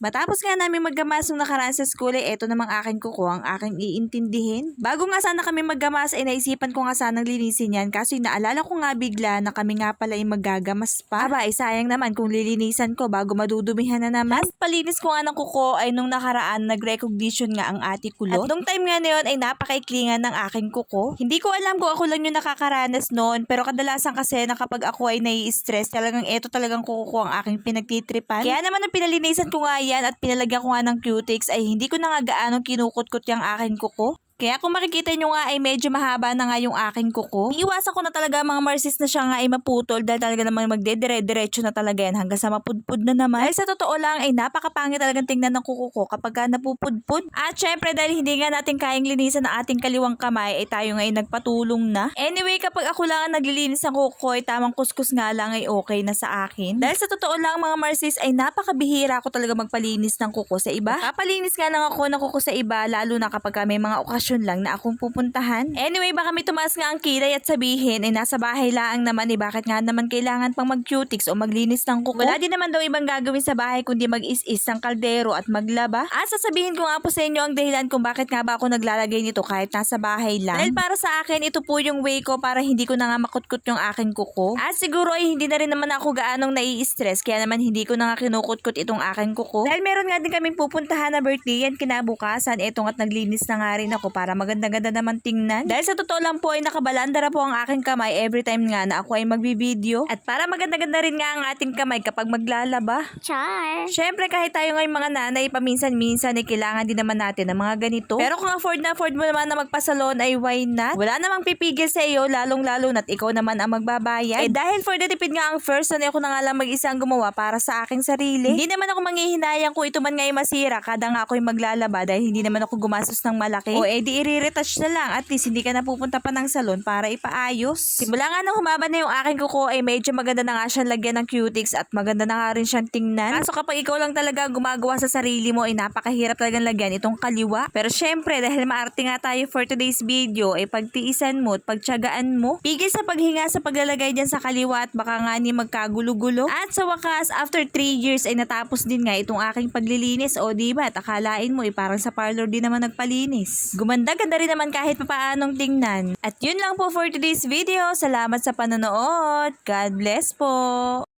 Matapos nga namin maggamas nung nakaraan sa school, eh, eto namang akin kuko ang aking iintindihin. Bago nga sana kami maggamas, ay naisipan ko nga sanang linisin yan. Kaso naalala ko nga bigla na kami nga pala ay maggagamas pa. Aba, ay sayang naman kung lilinisan ko bago madudumihan na naman. Last palinis ko nga ng kuko ay nung nakaraan, nag-recognition nga ang ate kulot. At nung time nga na yun ay napakaikli nga ng aking kuko. Hindi ko alam kung ako lang yung nakakaranas noon, pero kadalasan kasi na kapag ako ay nai-stress, talagang eto talagang kuko ko ang aking pinagtitripan. Kaya naman nung pinalinisan ko nga yan at pinalagyan ko nga ng cutics ay hindi ko na nga gaano kinukutkot yung aking kuko. Kaya kung makikita nyo nga ay medyo mahaba na nga yung aking kuko. Iiwasan ko na talaga mga marsis na siya nga ay maputol dahil talaga namang magdedire-diretso na talaga yan hanggang sa mapudpud na naman. Dahil sa totoo lang ay napakapangit talagang tingnan ng kuko ko kapag ka napupudpud. At syempre dahil hindi nga natin kayang linisan ang ating kaliwang kamay ay tayo nga ay nagpatulong na. Anyway kapag ako lang ang naglilinis ng kuko ko ay tamang kuskus nga lang ay okay na sa akin. Dahil sa totoo lang mga marsis ay napakabihira ko talaga magpalinis ng kuko sa iba. Papalinis nga lang ako ng kuko sa iba lalo na kapag ka may mga okasyon lang na akong pupuntahan. Anyway, baka may tumaas nga ang kilay at sabihin ay nasa bahay lang naman eh bakit nga naman kailangan pang mag-cutics o maglinis ng kuko. Wala din naman daw ibang gagawin sa bahay kundi mag-is-is ng kaldero at maglaba. At sasabihin ko nga po sa inyo ang dahilan kung bakit nga ba ako naglalagay nito kahit nasa bahay lang. Dahil para sa akin, ito po yung way ko para hindi ko na nga makutkot yung aking kuko. At siguro ay hindi na rin naman ako gaanong nai-stress kaya naman hindi ko na nga kinukutkot itong aking kuko. Dahil meron nga din kaming pupuntahan na birthday yan kinabukasan. Etong at naglinis na nga rin ako para maganda-ganda naman tingnan. Dahil sa totoo lang po ay nakabalandara po ang aking kamay every time nga na ako ay magbibideo. At para maganda-ganda rin nga ang ating kamay kapag maglalaba. Char. Siyempre kahit tayo ngayong mga nanay, paminsan-minsan ay kailangan din naman natin ng mga ganito. Pero kung afford na afford mo naman na magpasalon ay why not? Wala namang pipigil sa iyo, lalong-lalo na't ikaw naman ang magbabayad. Eh dahil for the tipid nga ang first, sanay ako na nga lang mag-isang gumawa para sa aking sarili. Hindi naman ako manghihinayang kung ito man nga'y masira, kada nga ako'y maglalaba dahil hindi naman ako gumastos ng malaki. O edi i-retouch na lang, at least hindi ka na pupunta pa ng salon para ipaayos. Simula nga nung humaba na yung aking kuko ay medyo maganda na nga siyang lagyan ng cutics at maganda na nga rin siyang tingnan. Kaso kapag ikaw lang talaga gumagawa sa sarili mo ay napakahirap talagang lagyan itong kaliwa. Pero syempre dahil maarte nga tayo for today's video ay pagtiisan mo at pagtyagaan mo. Pigil sa paghinga sa paglalagay dyan sa kaliwa at baka nga ni magkagulo-gulo. At sa wakas after 3 years ay natapos din nga itong aking paglilinis o diba at akalain mo ay parang sa parlor din naman nagpalinis. Gumanda-ganda rin naman kahit papaanong tingnan. At yun lang po for today's video. Salamat sa panonood. God bless po!